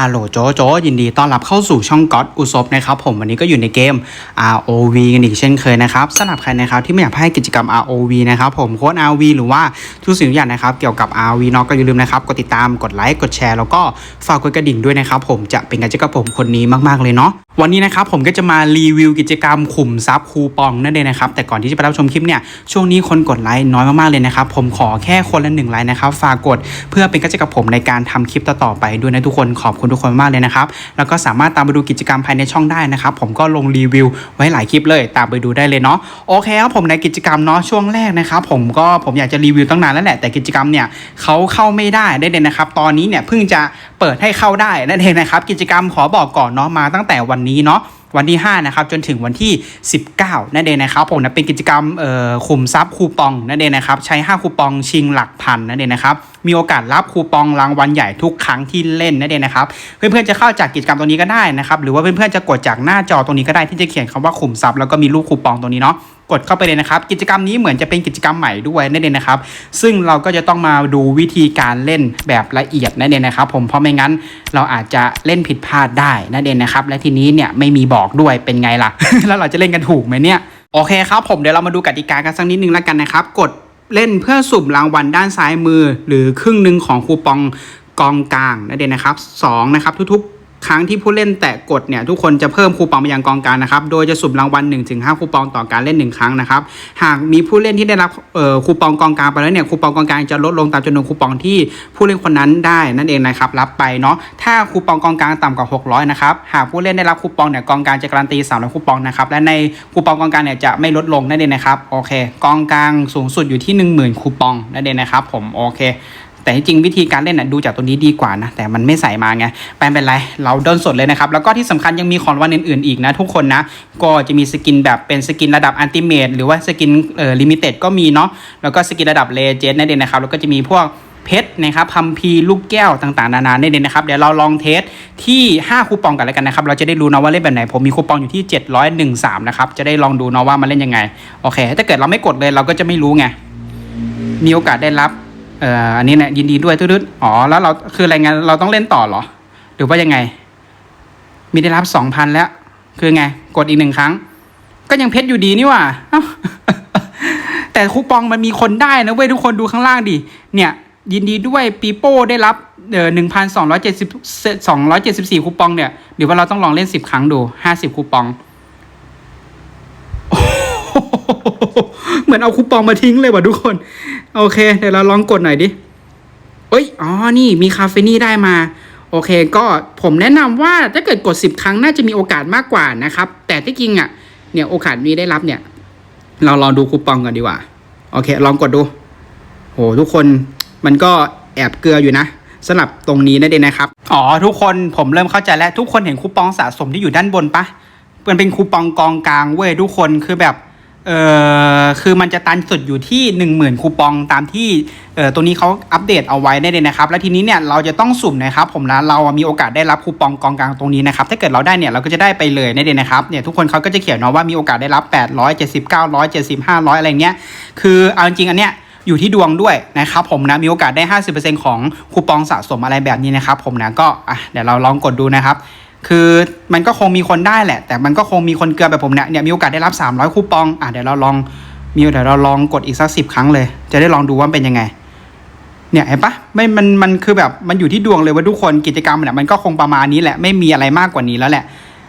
าโหลโจโจยินดีต้อนรับเข้าสู่ช่องก็อดอุซบนะครับผมวันนี้ก็อยู่ในเกม ROV กันอีกเช่นเคยนะครับสำหรับใครนะครับที่ไม่อยากให้กิจกรรม ROV นะครับผมโค้ด ROV หรือว่าทุกสิ่งทุกอย่างนะครับเกี่ยวกับ ROV เนาะก็อย่าลืมนะครับกดติดตามกดไลค์กดแชร์แล้วก็ฝากกดกระดิ่งด้วยนะครับผมจะเป็นกันเจกับผมคนนี้มากๆเลยเนาะวันนี้นะครับผมก็จะมารีวิวกิจกรรมขุมทรัพย์คูปองนั่นเองนะครับแต่ก่อนที่จะไปรับชมคลิปเนี่ยช่วงนี้คนกดไลค์น้อยมากๆเลยนะครับผมขอแค่คนละหนึ่งไลค์นะครับฝากกดเพื่อเป็นกำลังใจกับผมในการทำคลิปต่อๆไปด้วยนะทุกคนขอบคุณทุกคนมากเลยนะครับ แล้วก็สามารถตามไปดูกิจกรรมภายในช่องได้นะครับ ผมก็ลงรีวิวไว้หลายคลิปเลย ตามไปดูได้เลยเนาะโอเคครับผมในกิจกรรมเนาะช่วงแรกนะครับผมก็ผมอยากจะรีวิวตั้งนานแล้วแหละแต่กิจกรรมเนี่ยเขาเข้าไม่ได้ได้เลยนะครับตอนนี้เนี่ยเพิ่งจะเปิดให้เข้าได้นั่นเองนะครับกิจกรรมขอบอกก่อนเนาะมาตั้งแต่วันนี้เนาะ วันที่ 5 นะครับ จนถึงวันที่ 19 นั่นเองนะครับผมนะเป็นกิจกรรมเอ่อคุมทรัพย์คูปองนั่นเองนะครับ ใช้ 5 คูปองชิงหลักพันนั่นเองนะครับมีโอกาสรับคูปองรางวัลใหญ่ทุกครั้งที่เล่นนั่นเองนะครับ เพื่อนๆจะเข้าจากกิจกรรมตรงนี้ก็ได้นะครับ หรือว่าเพื่อนๆจะกดจากหน้าจอตรงนี้ก็ได้ที่จะเขียนคำว่าคุมทรัพย์แล้วก็มีรูปคูปองตรงนี้เนาะ กดเข้าไปเลยนะครับ กิจกรรมนี้เหมือนจะเป็นกิจกรรมใหม่ด้วยนั่นเองนะครับ ซึ่งเราก็จะต้องมาดูวิธีการเล่นแบบละเอียดนั่นเองนะครับผมเพราะไม่งั้นเราอาจจะเล่นผิดพลาดได้นั่นเองนะครับ และทีนี้เนี่ยไม่มีบอกด้วยเป็นไงล่ะ แล้วเราจะเล่นกันถูกไหมเนี่ยโอเคครับผมเดี๋ยวเรามาดูกติกากันสักนิดนึงแล้วกันนะครับ กดเล่นเพื่อสุ่มรางวัลด้านซ้ายมือ หรือครึ่งหนึ่งของคูปองกองกลางนั่นเองนะครับสองนะครับทุกๆ ครั้งที่ผู้เล่นแตะกดเนี่ยทุกคนจะเพิ่มคูปองไปยังกองกลางนะครับ โดยจะสุ่มรางวัล1-5 คูปองต่อการเล่น 1 ครั้งนะครับ หากมีผู้เล่นที่ได้รับคูปองกองกลางไปแล้วเนี่ยคูปองกองกลางจะลดลงตามจำนวนคูปองที่ผู้เล่นคนนั้นได้นั่นเองนะครับรับไปเนาะถ้าคูปองกองกลางต่ำกว่า 600นะครับหากผู้เล่นได้รับคูปองเนี่ยกองกลางจะการันตี300คูปองนะครับและในคูปองกองกลางเนี่ยจะไม่ลดลงนั่นเองนะครับโอเค กองกลางสูงสุดอยู่ที่ 10,000 คูปองนั่นเองนะครับผมโอเค แต่จริงวิธีการเล่นน่ะดูจากตัวนี้ดีกว่านะ แต่มันไม่ใส่มาไงแปลเป็นไร เราด้นสดเลยนะครับ แล้วก็ที่สำคัญยังมีของวัลอื่นๆอีกนะทุกคนนะ ก็จะมีสกินแบบเป็นสกินระดับอันติเมตหรือว่าสกินเอ่อลิมิเต็ดก็มีเนาะแล้วก็สกินระดับเลเจนด์นั่นเองนะครับแล้วก็จะมีพวกเพชรนะครับพัมพีลูกแก้วต่างๆ นานาเนี่ยนะครับ เดี๋ยวเราลองเทสที่ 5 คูปองกันแล้วกันนะครับ เราจะได้รู้นะว่าเล่นแบบไหน ผมมีคูปองอยู่ที่ 713 นะครับ จะได้ลองดูเนาะว่ามันเล่นยังไง โอเค ถ้าเกิดเราไม่กดเลยเราก็จะไม่รู้ไง มีโอกาสได้รับ เอ่ออันนี้เนี่ยยินดีด้วยทุดๆอ๋อแล้วเราคืออะไรไงเราต้องเล่นต่อเหรอ หรือว่ายังไง มีได้รับสองพันแล้ว คือไง กดอีกหนึ่งครั้ง ก็ยังเพชรอยู่ดีนี่ว่าแต่คูปองมันมีคนได้นะเว้ยทุกคนดูข้างล่างดิเนี่ย ยินดีด้วยปีโป้ได้รับเอ่อหนึ่งพันสองร้อยเจ็ดสิบสองร้อยเจ็ดสิบสี่คูปองเนี่ยเดี๋ยวว่าเราต้องลองเล่นสิบครั้งดูห้าสิบคูปอง เหมือนเอาคูปองมาทิ้งเลยว่ะทุกคน โอเค เดี๋ยวเราลองกดหน่อยดิเอ้ย อ๋อ นี่มีคาเฟนี่ได้มา โอเค ก็ผมแนะนำว่าถ้าเกิดกด 10 ครั้งน่าจะมีโอกาสมากกว่านะครับ แต่ที่จริงอะ เนี่ยโอกาสนี้ได้รับเนี่ย เราลองดูคูปองกันดีกว่า โอเค ลองกดดู โห ทุกคนมันก็แอบเกลืออยู่นะสำหรับตรงนี้นั่นเองนะครับ อ๋อ ทุกคนผมเริ่มเข้าใจแล้ว ทุกคนเห็นคูปองสะสมที่อยู่ด้านบนปะมันเป็นคูปองกองกลางเว้ยทุกคนคือแบบ เออคือมันจะตันสุดอยู่ที่ 1 0,000 คูปองตามที่เออตัวนี้เขาอัปเดตเอาไว้ได้เลยนะครับ แล้วทีนี้เนี่ยเราจะต้องสุ่มนะครับผมนะเรามีโอกาสได้รับคูปองกองกลางตรงนี้นะครับถ้าเกิดเราได้เนี่ยเราก็จะได้ไปเลยนั่นเองนะครับเนี่ยทุกคนเขาก็จะเขียนเนาะว่ามีโอกาสได้รับ800 70 900 70 500 อะไรเงี้ยคือเอาจริงอันเนี้ยอยู่ที่ดวงด้วยนะครับผมนะมีโอกาสได้ 50%ของคูปองสะสมอะไรแบบนี้นะครับผมนะก็อะเดี๋ยวเราลองกดดูนะครับ คือมันก็คงมีคนได้แหละ แต่มันก็คงมีคนเกลือแบบผมเนี่ยเนี่ยมีโอกาสได้รับ 300 คูปองอะเดี๋ยวเราลองมีเดี๋ยวเราลองกดอีกสักสิบครั้งเลย จะได้ลองดูว่าเป็นยังไง เนี่ยเห็นปะไม่มันมันคือแบบมันอยู่ที่ดวงเลยว่าทุกคนกิจกรรมเนี่ยมันก็คงประมาณนี้แหละไม่มีอะไรมากกว่านี้แล้วแหละ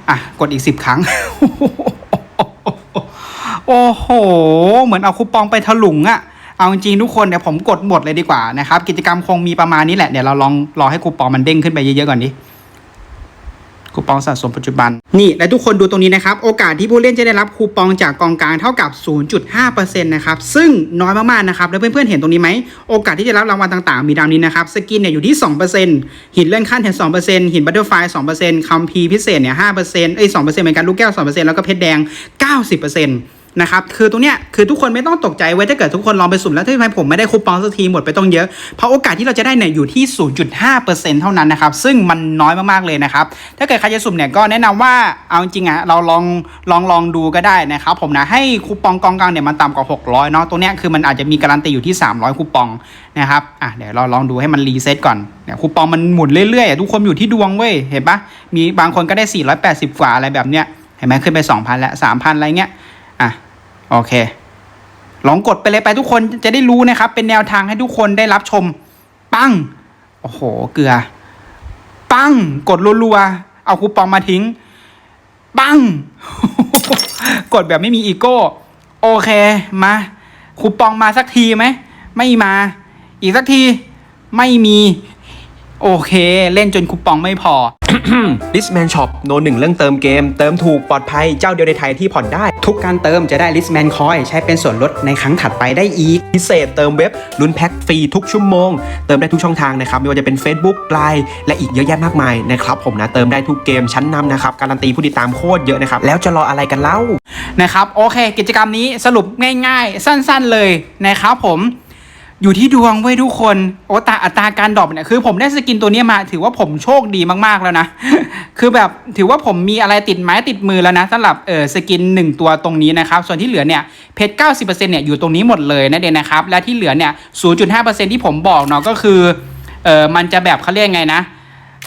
อะกดอีกสิบครั้ง โอ้โห เหมือนเอาคูปองไปถลุงอะเอาจริงทุกคนเดี๋ยวผมกดหมดเลยดีกว่านะครับ กิจกรรมคงมีประมาณนี้แหละเดี๋ยวเราลองรอให้คูปองมันเด้งขึ้นไปเยอะๆก่อนดิ คูปองสะสมปัจจุบัน นี่ และทุกคนดูตรงนี้นะครับ โอกาสที่ผู้เล่นจะได้รับคูปองจากกองกลางเท่ากับ 0.5%นะครับซึ่งน้อยมากๆนะครับแล้วเพื่อนๆเห็นตรงนี้ไหมโอกาสที่จะรับรางวัลต่างๆ มีดังนี้นะครับสกินเนี่ยอยู่ที่ 2%หินเลื่อนขั้นเห็น2%หินบัตเตอร์ไฟ2%คัมพีพิเศษเนี่ย5%เอ้ย2%เหมือนกันลูกแก้ว2%แล้วก็เพชรแดง 90% นะครับคือตรงเนี้ยคือทุกคนไม่ต้องตกใจไว้ยถ้าเกิดทุกคนลองไปสุ่มแล้วทำไมผมไม่ได้คูปองสักทีหมดไปต้องเยอะเพราะโอกาสที่เราจะได้เนี่ยอยู่ที่ 0.5%เท่านั้นนะครับซึ่งมันน้อยมากๆเลยนะครับถ้าเกิดใครจะสุ่มเนี่ยก็แนะนำว่าเอาจริงอะเราลองลองลองดูก็ได้นะครับผมนะให้คูปองกองกลางเนี่ยมันต่ำกว่า 600เนาะตัวเนี้ยคือมันอาจจะมีการันตีอยู่ที่ 300คูปองนะครับอะเดี๋ยวเราลองดูให้มันรีเซ็ตก่อนเนี่ยคูปองมันหมุนเรื่อยๆทุกคนอยู่ที่ดวงเว้ยเห็นปะมีบางคนก็ได้ 480กว่าอะไรแบบเนี้ยเห็นไหมขึ้นไป 2,000 แล้ว3,000 อะไรเงี้ย โอเค ลองกดไปเลยไปทุกคนจะได้รู้นะครับ เป็นแนวทางให้ทุกคนได้รับชม ปัง โอ้โห เกลือ ปัง กดรัวๆ เอาคูปองมาทิ้ง ปัง กดแบบไม่มีอีโก้ โอเค มาคูปองมาสักทีไหม ไม่มา อีกสักที ไม่มี โอเค เล่นจนคูปองไม่พอดิสแมนช็อปโนหนึ่งเรื่องเติมเกม เติมถูกปลอดภัยเจ้าเดียวในไทยที่ผ่อนได้ ทุกการเติมจะได้ Listman Coin ใช้เป็นส่วนลดในครั้งถัดไปได้อีก พิเศษเติมเว็บลุ้นแพ็คฟรีทุกชั่วโมง เติมได้ทุกช่องทางนะครับ ไม่ว่าจะเป็น Facebook ไลน์และอีกเยอะแยะมากมายนะครับผมนะเติมได้ทุกเกมชั้นนำนะครับการันตีผู้ติดตามโคตรเยอะนะครับแล้วจะรออะไรกันเล่านะครับโอเค กิจกรรมนี้สรุปง่าย ๆ สั้น ๆเลยนะครับผม อยู่ที่ดวงเว้ยทุกคนโอตาอัตราการดรอปเนี่ยคือผมได้สกินตัวนี้มาถือว่าผมโชคดีมากๆแล้วนะ คือแบบถือว่าผมมีอะไรติดไม้ติดมือแล้วนะสำหรับเออสกิน 1 ตัวตรงนี้นะครับ ส่วนที่เหลือเนี่ยเพชร90%เนี่ยอยู่ตรงนี้หมดเลยนะเดนนะครับ และที่เหลือเนี่ย0.5%ที่ผมบอกเนาะก็คือเออมันจะแบบเขาเรียกไงนะ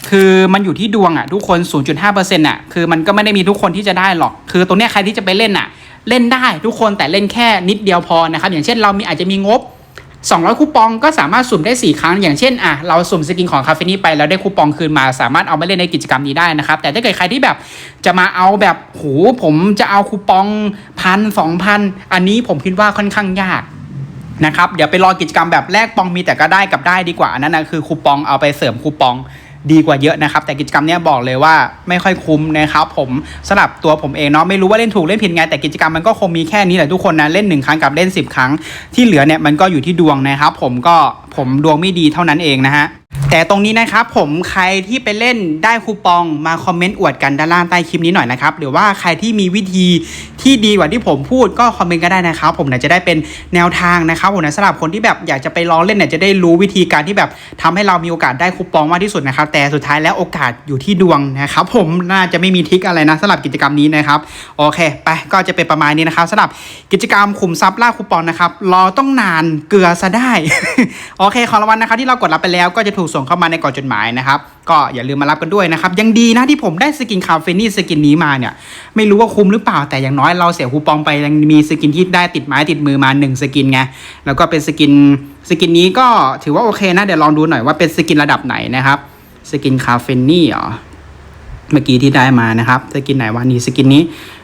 คือมันอยู่ที่ดวงอะทุกคน 0.5%อะคือมันก็ไม่ได้มีทุกคนที่จะได้หรอก คือตรงเนี้ยใครที่จะไปเล่นอะ เล่นได้ทุกคนแต่เล่นแค่นิดเดียวพอนะครับ อย่างเช่นเรามีอาจจะมีงบ 200 คูปองก็สามารถสุ่มได้ 4 ครั้ง อย่างเช่นอะเราสุ่มสกินของคาเฟนี่ไปแล้วได้คูปองคืนมา สามารถเอามาเล่นในกิจกรรมนี้ได้นะครับ แต่ถ้าเกิดใครที่แบบจะมาเอาแบบโหผมจะเอาคูปองพันสองพันอันนี้ผมคิดว่าค่อนข้างยากนะครับเดี๋ยวไปรอกิจกรรมแบบแลกปองมีแต่ก็ได้กับได้ดีกว่าอันนั้นนะคือคูปองเอาไปเสริมคูปอง ดีกว่าเยอะนะครับ แต่กิจกรรมเนี้ยบอกเลยว่าไม่ค่อยคุ้มนะครับผมสำหรับตัวผมเองเนาะไม่รู้ว่าเล่นถูกเล่นผิดไงแต่กิจกรรมมันก็คงมีแค่นี้แหละทุกคนนะเล่นหนึ่งครั้งกับเล่น 10 ครั้ง ที่เหลือเนี่ยมันก็อยู่ที่ดวงนะครับผมก็ผมดวงไม่ดีเท่านั้นเองนะฮะ แต่ตรงนี้นะครับผมใครที่ไปเล่นได้คูปองมาคอมเมนต์อวดกันด้านล่างใต้คลิปนี้หน่อยนะครับหรือว่าใครที่มีวิธีที่ดีกว่าที่ผมพูดก็คอมเมนต์ก็ได้นะครับผมเนี่ยจะได้เป็นแนวทางนะครับผมนะสำหรับคนที่แบบอยากจะไปลองเล่นเนี่ยจะได้รู้วิธีการที่แบบทำให้เรามีโอกาสได้คูปองมากที่สุดนะครับแต่สุดท้ายแล้วโอกาสอยู่ที่ดวงนะครับผมน่าจะไม่มีทิคอะไรนะสำหรับกิจกรรมนี้นะครับโอเค ไปก็จะเป็นประมาณนี้นะครับสำหรับกิจกรรมขุมทรัพย์ล่าคูปองนะครับรอต้องนานเกลือซะได้โอเคของรางวัลนะครับที่เรากดรับไปแล้วก็จะถูกส่งเข้ามาในกล่องจดหมายนะครับ ก็อย่าลืมมารับกันด้วยนะครับ ยังดีนะที่ผมได้สกินคาเฟนี่สกินนี้มาเนี่ย ไม่รู้ว่าคุ้มหรือเปล่าแต่อย่างน้อยเราเสียคูปองไปยังมีสกินที่ได้ติดไม้ติดมือมา1สกินไงแล้วก็เป็นสกินสกินนี้ก็ถือว่าโอเคนะเดี๋ยวลองดูหน่อยว่าเป็นสกินระดับไหนนะครับสกินคาเฟนี่เหรอเมื่อกี้ที่ได้มานะครับสกินไหนวะนี่สกินนี้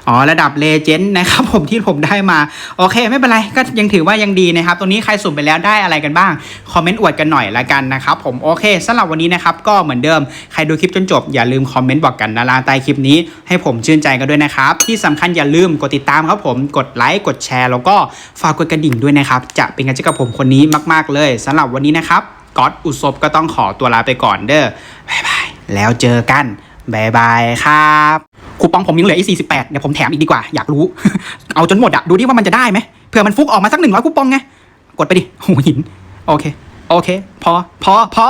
อ๋อระดับเลเจนด์นะครับผมที่ผมได้มา โอเค ไม่เป็นไรก็ยังถือว่ายังดีนะครับตรงนี้ใครสุ่มไปแล้วได้อะไรกันบ้าง คอมเมนต์อวดกันหน่อยละกันนะครับผมโอเคสำหรับวันนี้นะครับก็เหมือนเดิมใครดูคลิปจนจบอย่าลืมคอมเมนต์บอกกันด้านลางใต้คลิปนี้ให้ผมชื่นใจกันด้วยนะครับ ที่สำคัญอย่าลืมกดติดตามครับผมกดไลค์กดแชร์ แล้วก็ฝากกดกระดิ่งด้วยนะครับจะเป็นกำลังใจกับผมคนนี้มาก ๆเลยสำหรับวันนี้นะครับก๊อตอุศบก็ต้องขอตัวลาไปก่อนเด้อบายบายแล้วเจอกันบายบายครับ คูปองผมยังเหลืออีสี่สิบแปดเดี๋ยวผมแถมอีกดีกว่าอยากรู้ เอาจนหมดอะดูดิว่ามันจะได้ไหมเผื่อมันฟุกออกมาสักหนึ่งร้อยคูปองไงกดไปดิโหหิน โอเค โอเค พอ พอ พอ